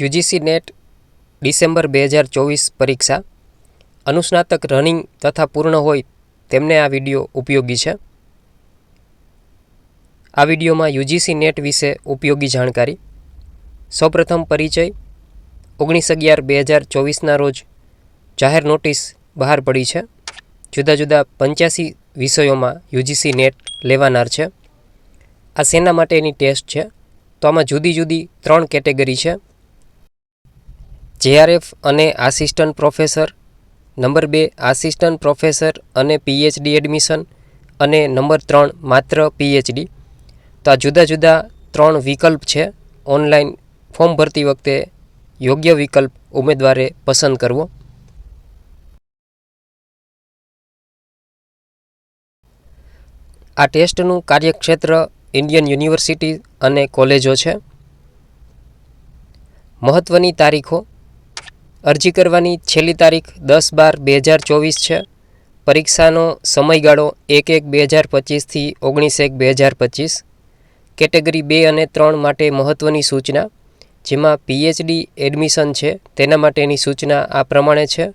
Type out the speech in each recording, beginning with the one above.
UGC net December બે હજાર ચોવીસ પરીક્ષા. અનુસ્નાતક રનિંગ તથા પૂર્ણ હોય તેમને આ વીડિયો ઉપયોગી છે. આ વિડીયોમાં યુજીસી નેટ વિશે ઉપયોગી જાણકારી. સૌપ્રથમ પરિચય. ઓગણીસ અગિયાર બે હજાર ચોવીસના રોજ જાહેર નોટિસ બહાર પડી છે. જુદા જુદા પંચ્યાસી વિષયોમાં યુજીસી નેટ લેવાનાર છે. આ શેના માટેની ટેસ્ટ છે. તો આમાં જુદી જુદી ત્રણ કેટેગરી છે. જેઆરએફ અને આસિસ્ટન્ટ પ્રોફેસર, નંબર બે, આસિસ્ટન્ટ પ્રોફેસર અને પીએચડી એડમિશન, અને નંબર ત્રણ, માત્ર પીએચડી. તો આ જુદા જુદા ત્રણ વિકલ્પ છે. ઓનલાઈન ફોર્મ ભરતી વખતે યોગ્ય વિકલ્પ ઉમેદવારે પસંદ કરવો. આ ટેસ્ટનું કાર્યક્ષેત્ર ઇન્ડિયન યુનિવર્સિટી અને કોલેજો છે. મહત્ત્વની તારીખો અરજી કરવાની છેલ્લી તારીખ દસ બાર બે હજાર ચોવીસ છે. પરીક્ષાનો સમયગાળો એક એક બે હજાર પચીસથી ઓગણીસ એક બે હજાર પચીસ. કેટેગરી બે અને ત્રણ માટે મહત્ત્વની સૂચના, જેમાં પીએચડી એડમિશન છે, તેના માટેની સૂચના આ પ્રમાણે છે.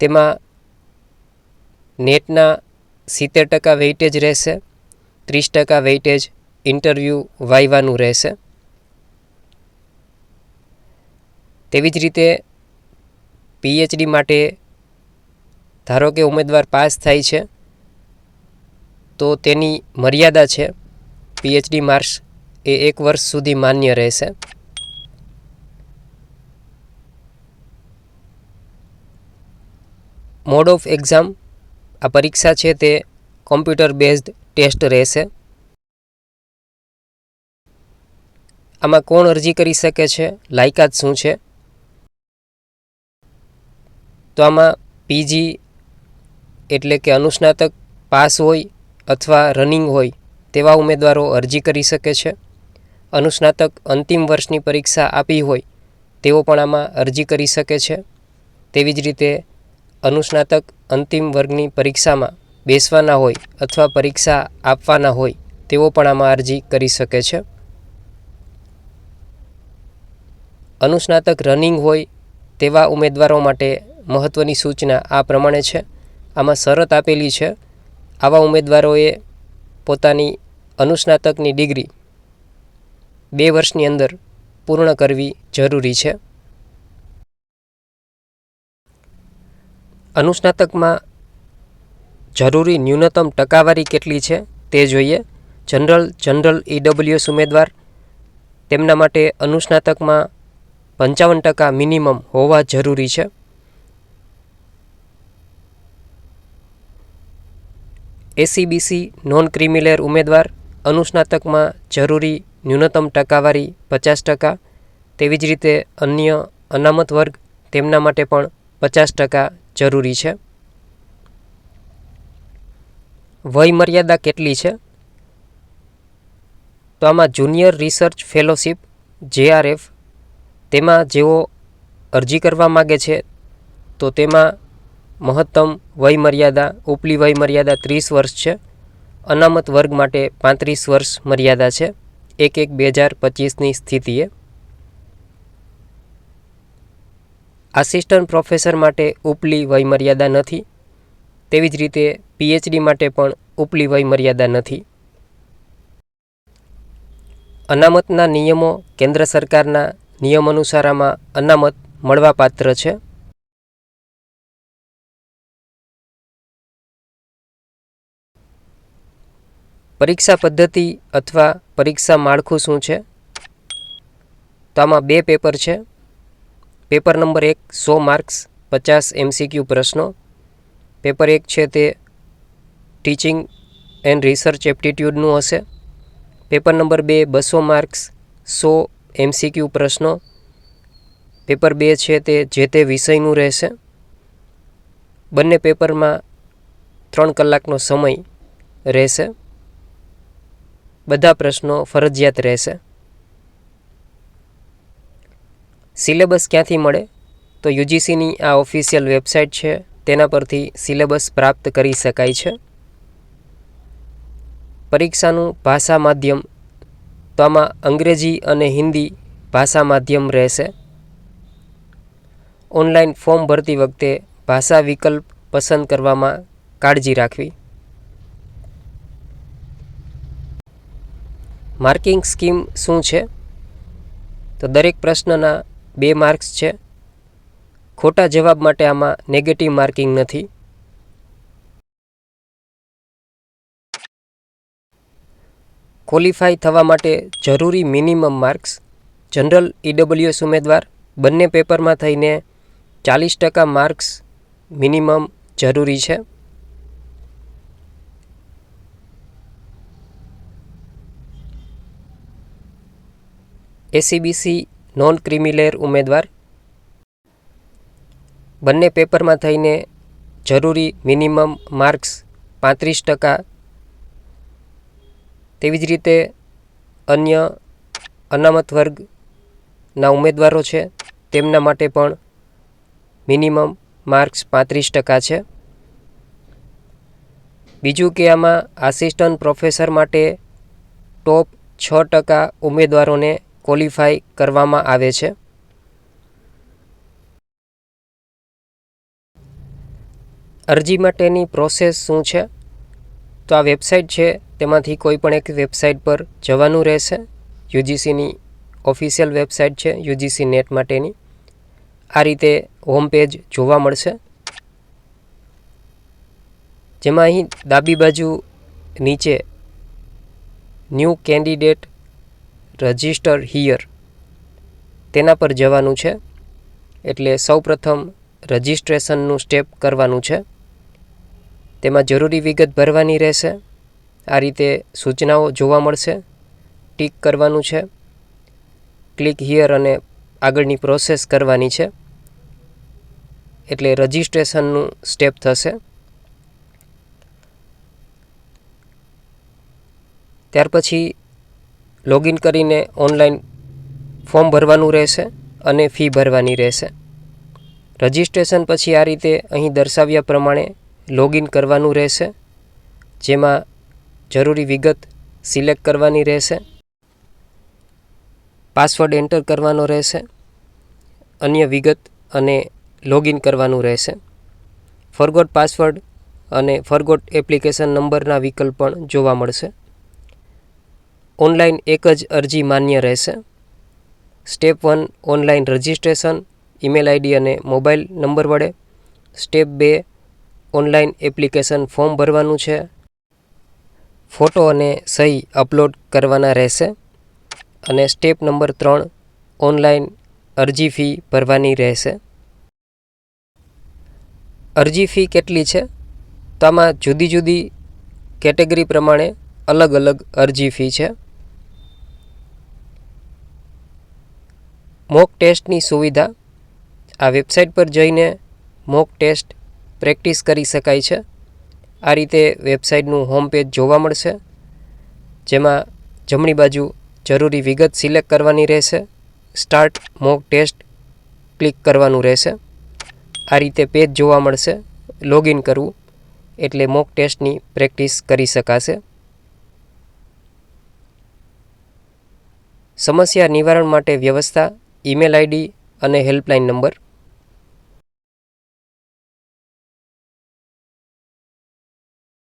તેમાં નેટના સિત્તેર ટકા વેઇટેજ રહેશે, ત્રીસ ટકા વેઇટેજ ઇન્ટરવ્યૂ વાઇવાનું રહેશે. તેવી જ રીતે પીએચડી માટે ધારો કે ઉમેદવાર પાસ થાય છે, તો તેની મર્યાદા છે પીએચડી માર્ક્સ એ એક વર્ષ સુધી માન્ય રહેશે. મોડ ઓફ એક્ઝામ આ પરીક્ષા છે તે કોમ્પ્યુટર બેઝડ ટેસ્ટ રહેશે. આમાં કોણ અરજી કરી શકે છે, લાયકાત શું છે? તો આમાં પીજી એટલે કે અનુસ્નાતક પાસ હોય અથવા રનિંગ હોય તેવા ઉમેદવારો અરજી કરી શકે છે. અનુસ્નાતક અંતિમ વર્ષની પરીક્ષા આપી હોય તેઓ પણ આમાં અરજી કરી શકે છે. તેવી જ રીતે અનુસ્નાતક અંતિમ વર્ગની પરીક્ષામાં બેસવાના હોય અથવા પરીક્ષા આપવાના હોય તેઓ પણ આમાં અરજી કરી શકે છે. અનુસ્નાતક રનિંગ હોય તેવા ઉમેદવારો માટે મહત્ત્વની સૂચના આ પ્રમાણે છે. આમાં શરત આપેલી છે. આવા ઉમેદવારોએ પોતાની અનુસ્નાતકની ડિગ્રી બે વર્ષની અંદર પૂર્ણ કરવી જરૂરી છે. અનુસ્નાતકમાં જરૂરી ન્યૂનતમ ટકાવારી કેટલી છે તે જોઈએ. જનરલ જનરલ ઈડબ્લ્યુએસ ઉમેદવાર તેમના માટે અનુસ્નાતકમાં પંચાવન ટકા મિનિમમ હોવા જરૂરી છે. એસીબીસી નોન ક્રિમિલેર ઉમેદવાર અનુસ્નાતકમાં જરૂરી ન્યૂનતમ ટકાવારી પચાસ ટકા, તેવી જ રીતે અન્ય અનામત વર્ગ તેમના માટે પણ પચાસ ટકા જરૂરી છે. વય મર્યાદા કેટલી છે? તો આમાં જુનિયર રિસર્ચ ફેલોશિપ જેઆરએફ તેમાં જેઓ અરજી કરવા માગે છે, તો તેમાં મહત્તમ વય મર્યાદા ઉપલી વય મર્યાદા ત્રીસ વર્ષ છે, અનામત વર્ગ માટે પાંત્રીસ વર્ષ મર્યાદા છે, એક એક બે હજાર પચીસની સ્થિતિએ. આસિસ્ટન્ટ પ્રોફેસર માટે ઉપલી વય મર્યાદા નથી, તેવી જ રીતે પીએચડી માટે પણ ઉપલી વયમર્યાદા નથી. અનામતના નિયમો કેન્દ્ર સરકારના નિયમ આમાં અનામત મળવાપાત્ર છે. પરીક્ષા પદ્ધતિ અથવા પરીક્ષા માળખું શું છે? તો આમાં બે પેપર છે. પેપર નંબર એક, સો માર્ક્સ, પચાસ એમસીક્યુ પ્રશ્નો. પેપર એક છે તે ટીચિંગ એન્ડ રિસર્ચ એપ્ટિટ્યૂડનું હશે. પેપર નંબર બે, બસો માર્ક્સ, સો એમસીક્યુ પ્રશ્નો. પેપર બે છે તે જે તે વિષયનું રહેશે. બંને પેપરમાં ત્રણ કલાકનો સમય રહેશે. બધા પ્રશ્નો ફરજિયાત રહેશે. સિલેબસ ક્યાંથી મળે? તો યુજીસીની આ ઓફિશિયલ વેબસાઇટ છે, તેના પરથી સિલેબસ પ્રાપ્ત કરી શકાય છે. પરીક્ષાનું ભાષા માધ્યમ, તો આમાં અંગ્રેજી અને હિન્દી ભાષા માધ્યમ રહેશે. ઓનલાઈન ફોર્મ ભરતી વખતે ભાષા વિકલ્પ પસંદ કરવામાં કાળજી રાખવી. માર્કિંગ સ્કીમ શું છે? તો દરેક પ્રશ્નના બે માર્ક્સ છે. ખોટા જવાબ માટે આમાં નેગેટિવ માર્કિંગ નથી. ક્વોલિફાય થવા માટે જરૂરી મિનિમમ માર્ક્સ, જનરલ ઈડબ્લ્યુએસ ઉમેદવાર, બંને પેપરમાં થઈને ચાલીસ ટકા માર્ક્સ મિનિમમ જરૂરી છે. એસીબીસી નોન ક્રિમિલેર ઉમેદવાર. બંને પેપરમાં થઈને જરૂરી મિનિમમ માર્ક્સ પાંત્રીસ ટકા. તેવી જ રીતે અન્ય અનામત વર્ગના ઉમેદવારો છે, તેમના માટે પણ મિનિમમ માર્ક્સ પાંત્રીસ ટકા છે. બીજું કે આમાં આસિસ્ટન્ટ પ્રોફેસર માટે ટોપ છ ટકા ઉમેદવારોને ક્વોલિફાય કરવામાં આવે છે. અરજી માટેની પ્રોસેસ શું છે? તો આ વેબસાઇટ છે, તેમાંથી કોઈ પણ એક વેબસાઇટ પર જવાનું રહેશે. યુજીસીની ઓફિશિયલ વેબસાઇટ છે યુજીસી નેટ માટેની. આ રીતે હોમ પેજ જોવા મળશે. જેમાં અહીં ડાબી બાજુ નીચે ન્યૂ કેન્ડિડેટ રજિસ્ટર હિયર. તેના પર જવાનું છે. એટલે સૌપ્રથમ રજિસ્ટ્રેશનનું સ્ટેપ કરવાનું છે. તેમાં જરૂરી વિગત ભરવાની રહેશે. આ રીતે સૂચનાઓ જોવા મળશે. ટીક કરવાનું છે. ક્લિક હિયર અને આગળની પ્રોસેસ કરવાની છે. એટલે રજિસ્ટ્રેશનનું સ્ટેપ થશે. ત્યાર પછી લોગિન કરીને ઓનલાઈન ફોર્મ ભરવાનું રહેશે અને ફી ભરવાની રહેશે. રજિસ્ટ્રેશન પછી આ રીતે અહીં દર્શાવ્યા પ્રમાણે લોગિન કરવાનું રહેશે, જેમાં જરૂરી વિગત સિલેક્ટ કરવાની રહેશે, પાસવર્ડ એન્ટર કરવાનો રહેશે, અન્ય વિગત અને લોગિન કરવાનું રહેશે. ફરગોટ પાસવર્ડ અને ફરગોટ એપ્લિકેશન નંબરના વિકલ્પ પણ જોવા મળશે. ઓનલાઈન એક જ અરજી માન્ય રહેશે. Step one, online registration, email ID અને મોબાઈલ નંબર વડે. સ્ટેપ બે, ઓનલાઈન એપ્લિકેશન ફોર્મ ભરવાનું છે. ફોટો અને સહી અપલોડ કરવાના રહેશે. અને સ્ટેપ નંબર ત્રણ, ઓનલાઈન અરજી ફી ભરવાની રહેશે. અરજી ફી કેટલી છે? તો આમાં જુદી જુદી કેટેગરી પ્રમાણે અલગ અલગ અરજી ફી છે. મોક ટેસ્ટની સુવિધા આ વેબસાઇટ પર જઈને મોક ટેસ્ટ પ્રેક્ટિસ કરી શકાય છે. આ રીતે વેબસાઇટનું હોમ પેજ જોવા મળશે, જેમાં જમણી બાજુ જરૂરી વિગત સિલેક્ટ કરવાની રહેશે, સ્ટાર્ટ મોક ટેસ્ટ ક્લિક કરવાનું રહેશે. આ રીતે પેજ જોવા મળશે, લોગિન કરવું, એટલે મોક ટેસ્ટની પ્રેક્ટિસ કરી શકાશે. સમસ્યા નિવારણ માટે વ્યવસ્થા ઈમેલ આઈડી અને હેલ્પલાઇન નંબર